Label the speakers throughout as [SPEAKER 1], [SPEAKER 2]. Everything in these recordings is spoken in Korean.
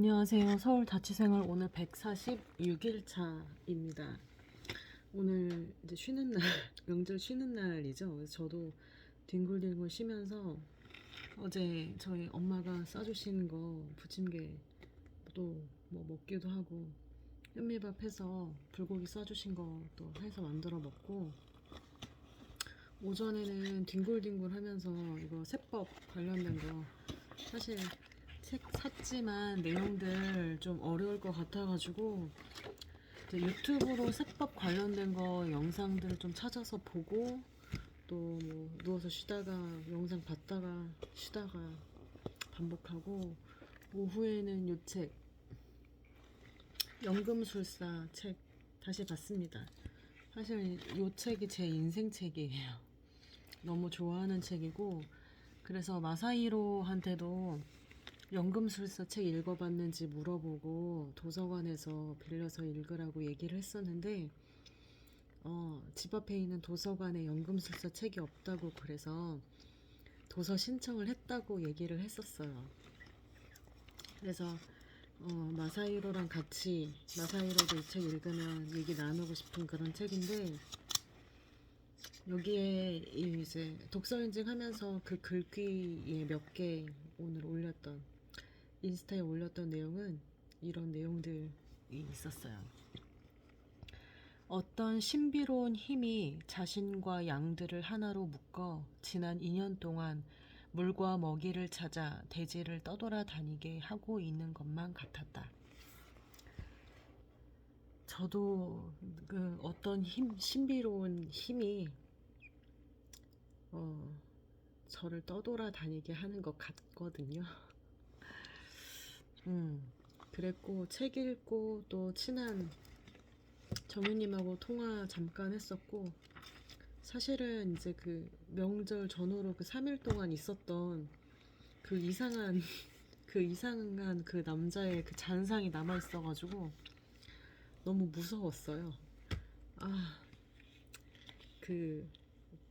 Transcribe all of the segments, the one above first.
[SPEAKER 1] 안녕하세요. 서울 자취생활 오늘 146일 차입니다. 오늘 이제 쉬는 날, 명절 쉬는 날이죠. 저도 뒹굴뒹굴 쉬면서 어제 저희 엄마가 싸주신 거 부침개도 뭐 먹기도 하고 현미밥 해서 불고기 싸주신 것도 해서 만들어 먹고 오전에는 뒹굴뒹굴 하면서 이거 세법 관련된 거 사실 책 샀지만 내용들 좀 어려울 것 같아가지고 유튜브로 세법 관련된 거 영상들을 좀 찾아서 보고 또 뭐 누워서 쉬다가 영상 봤다가 쉬다가 반복하고 오후에는 요 책 연금술사 책 다시 봤습니다. 사실 요 책이 제 인생 책이에요. 너무 좋아하는 책이고 그래서 마사히로한테도 연금술사 책 읽어봤는지 물어보고 도서관에서 빌려서 읽으라고 얘기를 했었는데 어, 집 앞에 있는 도서관에 연금술사 책이 없다고 그래서 도서 신청을 했다고 얘기를 했었어요. 그래서 어, 마사히로랑 같이 마사히로도 이 책 읽으면 얘기 나누고 싶은 그런 책인데 여기에 이 이제 독서 인증하면서 그 글귀에 몇 개 오늘 올렸던 인스타에 올렸던 내용은 이런 내용들이 있었어요. 어떤 신비로운 힘이 자신과 양들을 하나로 묶어 지난 2년 동안 물과 먹이를 찾아 대지를 떠돌아다니게 하고 있는 것만 같았다. 저도 그 어떤 힘, 신비로운 힘이 어, 저를 떠돌아다니게 하는 것 같거든요. 음, 그랬고 책 읽고 또 친한 정유님하고 통화 잠깐 했었고 사실은 이제 그 명절 전후로 그 3일 동안 있었던 그 이상한 그 이상한 그 남자의 그 잔상이 남아 있어가지고 너무 무서웠어요. 아, 그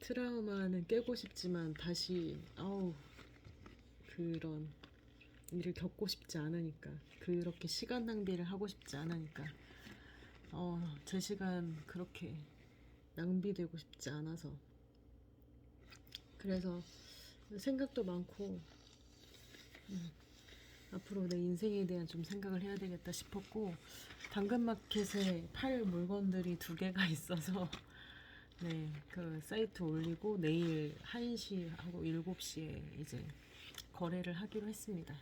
[SPEAKER 1] 트라우마는 깨고 싶지만 다시 아우 그런 일을 겪고 싶지 않으니까 그렇게 시간 낭비를 하고 싶지 않으니까 어, 제 시간 그렇게 낭비되고 싶지 않아서. 그래서 생각도 많고 음, 앞으로 내 인생에 대한 좀 생각을 해야 되겠다 싶었고 당근마켓에 팔 물건들이 두 개가 있어서 네, 그 사이트 올리고 내일 1시 하고 7시에 이제 거래를 하기로 했습니다.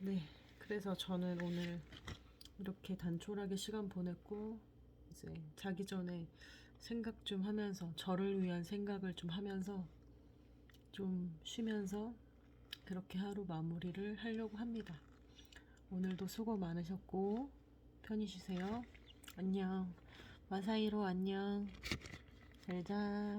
[SPEAKER 1] 네, 그래서 저는 오늘 이렇게 단촐하게 시간 보냈고 이제 자기 전에 생각 좀 하면서 저를 위한 생각을 좀 하면서 좀 쉬면서 그렇게 하루 마무리를 하려고 합니다. 오늘도 수고 많으셨고 편히 쉬세요. 안녕. 마사이로 안녕. 잘 자.